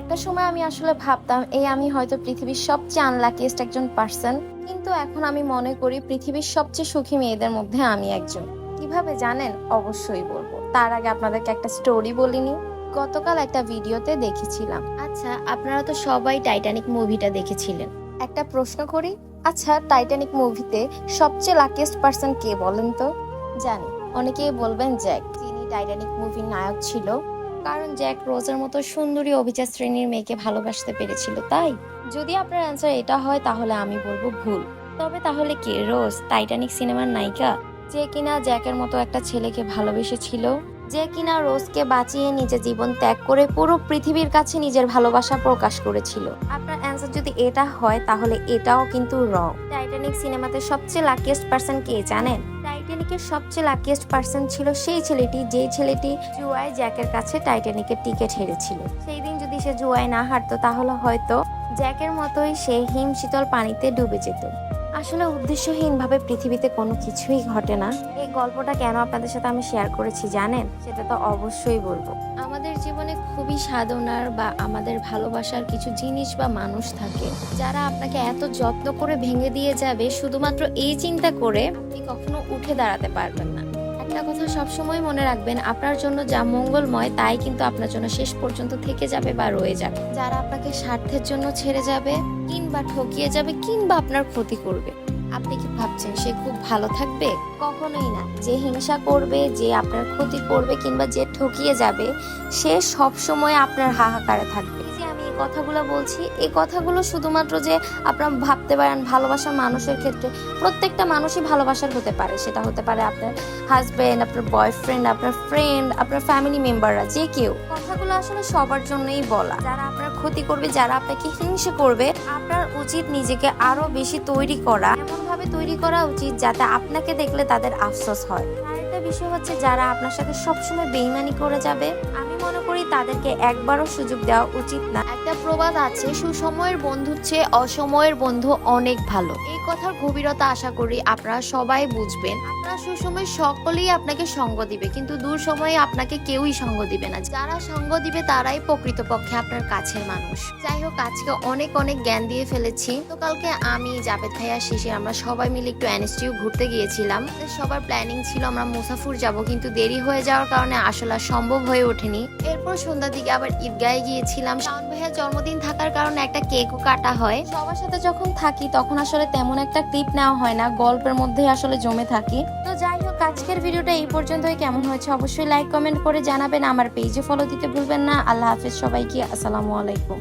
একটা সময় আমি আসলে ভাবতাম, এই আমি হয়তো পৃথিবীর সবচেয়ে আনলাকিয়েস্ট একজন পার্সন কিন্তু এখন আমি মনে করি, পৃথিবীর সবচেয়ে সুখী মেয়েদের মধ্যে আমি একজন। কীভাবে জানেন? অবশ্যই বলব। তার আগে আপনাদেরকে একটা স্টোরি বলিনি গতকাল একটা ভিডিওতে দেখেছিলাম। আচ্ছা আপনারা তো সবাই টাইটানিক মুভিটা দেখেছিলেন। একটা প্রশ্ন করি আচ্ছা টাইটানিক মুভিতে সবচেয়ে লাকিয়েস্ট পার্সন কে বলেন তো? জানি। অনেকেই বলবেন, জ্যাক, যিনি টাইটানিক মুভির নায়ক ছিল কারণ জ্যাক রোজের মতো সুন্দরী অভিজাত শ্রেণির মেয়েকে ভালোবাসতে পেরেছিল, তাই? যদি আপনার অ্যান্সার এটা হয়, তাহলে আমি বলব ভুল। তবে তাহলে কে, রোজ টাইটানিক সিনেমার নায়িকা? যে কিনা জ্যাকের মতো একটা ছেলেকে ভালোবেসেছিল, যে কিনা রোজকে বাঁচিয়ে নিজের জীবন ত্যাগ করে পুরো পৃথিবীর কাছে নিজের ভালোবাসা প্রকাশ করেছিল। আপনার অ্যান্সার যদি এটা হয়, তাহলে এটাও কিন্তু রং টাইটানিক সিনেমাতে সবচেয়ে লাকিয়েস্ট পার্সন কে জানেন? টাইটানিকের সবচেয়ে লাকিয়েস্ট পার্সন ছিল সেই ছেলেটি, যেই ছেলেটি জুয়ায় জ্যাকের কাছে টাইটানিকের টিকিট হেরেছিল। সেই দিন যদি সে জুয়ায় না হারতো, তাহলে হয়তো জ্যাকের মতোই সে হিম শীতল পানিতে ডুবে যেত। আসলে উদ্দেশ্যহীনভাবে পৃথিবীতে কোনো কিছুই ঘটে না। এই গল্পটা কেন আপনাদের সাথে আমি শেয়ার করেছি জানেন? সেটা তো অবশ্যই বলব। আমাদের জীবনে খুবই সাধনার বা আমাদের ভালোবাসার কিছু জিনিস বা মানুষ থাকে, যারা আপনাকে এত যত্ন করে ভেঙে দিয়ে যাবে, শুধুমাত্র এই চিন্তা করে আপনি কখনো উঠে দাঁড়াতে পারবেন না। একটা কথা সবসময় মনে রাখবেন, আপনার জন্য যা মঙ্গলময় তাই কিন্তু আপনার জন্য শেষ পর্যন্ত থেকে যাবে বা রয়ে যাবে। যারা আপনাকে স্বার্থের জন্য ছেড়ে যাবে কিংবা ঠকিয়ে যাবে কিংবা আপনার ক্ষতি করবে, আপনি কি ভাবছেন সে খুব ভালো থাকবে? কখনোই না। যে হিংসা করবে, যে আপনার ক্ষতি করবে কিংবা যে ঠকিয়ে যাবে, সে সব সময় আপনার হাহাকারে থাকবে। কথাগুলো বলছি, এই কথাগুলো শুধুমাত্র যে আপনারা ভাবতে পারেন ভালোবাসার মানুষের ক্ষেত্রে, প্রত্যেকটা মানুষই ভালোবাসার হতে পারে। সেটা হতে পারে আপনার হাজবেন্ড আপনার বয়ফ্রেন্ড আপনার ফ্রেন্ড আপনার ফ্যামিলি মেম্বাররা যে কেউ। কথাগুলো আসলে সবার জন্যই বলা। যারা আপনার ক্ষতি করবে, যারা আপনাকে হিংসে করবে, আপনার উচিত নিজেকে আরও বেশি তৈরি করা। এমনভাবে তৈরি করা উচিত যাতে আপনাকে দেখলে তাদের আফসোস হয়। বিষয় হচ্ছে যারা আপনার সাথে সবসময় বেইমানি করে যাবে, আমি মনে করি তাদেরকে একবারও সুযোগ দেওয়া উচিত না। একটা প্রবাদ আছে, সুসময়ের বন্ধুর চেয়ে অসময়ের বন্ধু অনেক ভালো। এই কথার গভীরতা আশা করি আপনারা সবাই বুঝবেন। আপনারা সুসময় সকলেই আপনাকে সঙ্গ দিবে, কিন্তু দূর সময়ে আপনাকে কেউই সঙ্গ দিবে না। যারা সঙ্গ দিবে তারাই প্রকৃতপক্ষে আপনার কাছের মানুষ। যাই হোক, আজকে অনেক অনেক জ্ঞান দিয়ে ফেলেছি। তো কালকে আমি জাভেদ ভাইয়া শিশির আমরা সবাই মিলে একটু অ্যানেস্টিউ ঘুরতে গিয়েছিলাম। সবার প্ল্যানিং ছিল আমরা মুসাফুর যাব, কিন্তু দেরি হয়ে যাওয়ার কারণে আসলে সম্ভব হয়ে ওঠেনি। এরপর সন্ধ্যার দিকে আবার ঈদগাহে গিয়েছিলাম। শাওন ভাইয়ার জন্মদিন থাকার কারণে একটা কেকও কাটা হয়। সবার সাথে যখন থাকি, তখন আসলে তেমন একটা ক্লিপ নেওয়া হয় না, গল্পের মধ্যে আসলে জমে থাকি। তো যাই হোক, আজকের ভিডিওটা এই পর্যন্তই। কেমন হয়েছে অবশ্যই লাইক কমেন্ট করে জানাবেন। আমার পেজে ফলো দিতে ভুলবেন না। আল্লাহ হাফেজ সবাইকে। আসসালামু আলাইকুম।